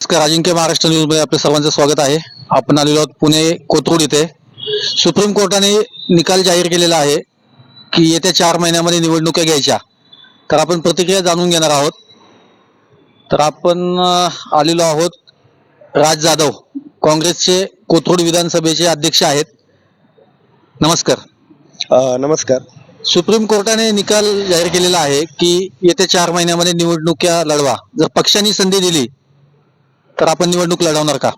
नमस्कार अजिंक्य महाराष्ट्र न्यूजमध्ये आपल्या सर्वांचं स्वागत आहे. आपण आलेलो आहोत पुणे कोथरूड इथे. सुप्रीम कोर्टाने निकाल जाहीर केलेला आहे की येत्या चार महिन्यामध्ये निवडणुका घ्यायच्या. तर आपण प्रतिक्रिया जाणून घेणार आहोत. तर आपण आलेलो आहोत राज जाधव काँग्रेसचे कोथरूड विधानसभेचे अध्यक्ष आहेत. नमस्कार. नमस्कार. सुप्रीम कोर्टाने निकाल जाहीर केलेला आहे की येत्या चार महिन्यामध्ये निवडणुका लढवा. जर पक्षांनी संधी दिली तर आपण निवडणूक लढवणार का?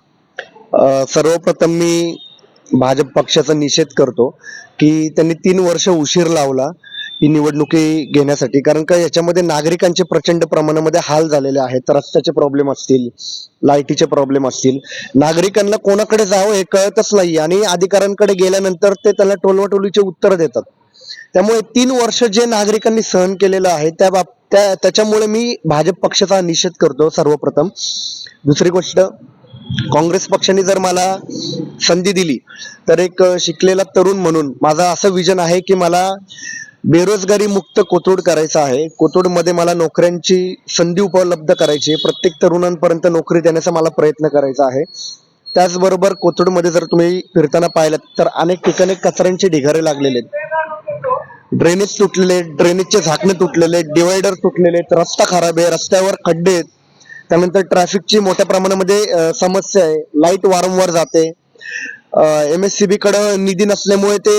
अ, सर्वप्रथम मी भाजप पक्षाचा निषेध करतो की त्यांनी तीन वर्ष उशीर लावला ही निवडणुकी घेण्यासाठी. कारण का याच्यामध्ये नागरिकांचे प्रचंड प्रमाणामध्ये हाल झालेले आहेत. रस्त्याचे प्रॉब्लेम असतील लाईटीचे प्रॉब्लेम असतील. नागरिकांना कोणाकडे जावं हे कळतच नाही आणि अधिकाऱ्यांकडे गेल्यानंतर ते त्याला टोलवाटोलीचे उत्तर देतात. त्यामुळे तीन वर्ष जे नागरिकांनी सहन केलेलं आहे त्या बाब त्या त्याच्यामुळे मी भाजप पक्षाचा निषेध करतो सर्वप्रथम. दुसरी गोष्ट काँग्रेस पक्षाने जर मला संधी दिली तर एक शिकलेला तरुण म्हणून माझा असं विजन आहे की मला बेरोजगारी मुक्त कोथरूड करायचं आहे. कोथरूडमध्ये मला नोकऱ्यांची संधी उपलब्ध करायची आहे. प्रत्येक तरुणांपर्यंत नोकरी देण्याचा मला प्रयत्न करायचा आहे. त्याचबरोबर कोथरूडमध्ये जर तुम्ही फिरताना पाहिलं तर अनेक ठिकाणी कचऱ्यांचे ढिगारे लागलेले आहेत. ड्रेनेज तुटलेले ड्रेनेजचे झाकणे तुटलेले डिवायडर तुटलेले आहेत रस्ता खराब आहे रस्त्यावर खड्डे आहेत. त्यानंतर ट्रॅफिकची मोठ्या प्रमाणामध्ये म्हणजे, समस्या आहे. लाइट वारंवार जाते. एम एस सी बी कडे निधी नसल्यामुळे ते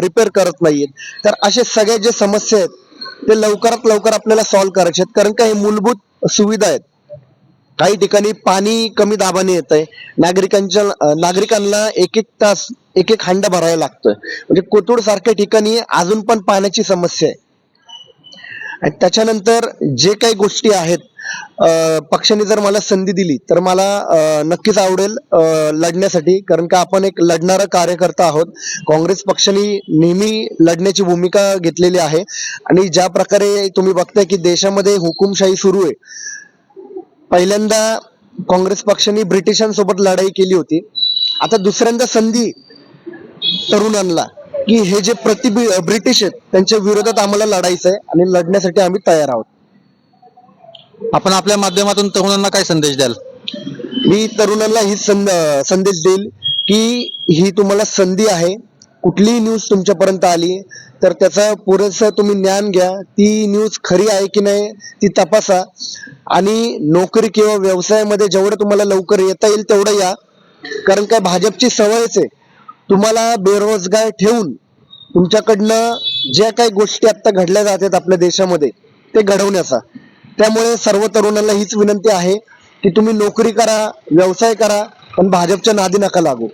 रिपेअर करत नाहीयेत. तर असे सगळ्या जे समस्या आहेत ते लवकरात लवकर आपल्याला सॉल्व्ह करायचे आहेत. कारण का हे मूलभूत सुविधा आहेत. काही ठिकाणी पाणी कमी दाबाने येत आहे नागरिकांच्या नागरिकांना एक एक तास एक एक हांडा भरावा लागतोय. म्हणजे कोथरूड सारख्या ठिकाणी अजून पण पाण्याची समस्या आहे. आणि त्याच्यानंतर जे काही गोष्टी आहेत पक्षाने जर मला संधी दिली तर मला नक्कीच आवडेल लढण्यासाठी. कारण का आपण एक लढणारा कार्यकर्ता आहोत. काँग्रेस पक्षाने नेहमी लढण्याची भूमिका घेतलेली आहे. आणि ज्या प्रकारे तुम्ही बघताय की देशामध्ये हुकुमशाही सुरू आहे. पहिल्यांदा काँग्रेस पक्षाने ब्रिटिशांसोबत लढाई केली होती. आता दुसऱ्यांदा संधी तरुणांना की हे जे प्रति ब्रिटिश आहेत त्यांच्या विरोधात आम्हाला लढायचं आहे आणि लढण्यासाठी आम्ही तयार आहोत. आपण आपल्या माध्यमातून तरुणांना काय संदेश द्याल? मी तरुणांना ही संद संदेश देईल की ही तुम्हाला संधी आहे. कुठलीही न्यूज तुमच्यापर्यंत आली तर त्याचा पुरेसं तुम्ही ज्ञान घ्या. ती न्यूज खरी आहे की नाही ती तपासा. आणि नोकरी किंवा व्यवसायामध्ये जेवढं तुम्हाला लवकर येता येईल तेवढं या. कारण काय भाजपची सवयच आहे. तुम्हाला बेरोजगार ठेवून तुमच्याकडनं ज्या काही गोष्टी आता घडल्या जातात आपल्या देशामध्ये ते घडवण्याचा. त्यामुळे सर्व तरुणांना हीच विनंती आहे की तुम्ही नोकरी करा व्यवसाय करा पण भाजपच्या नादी नका लागू.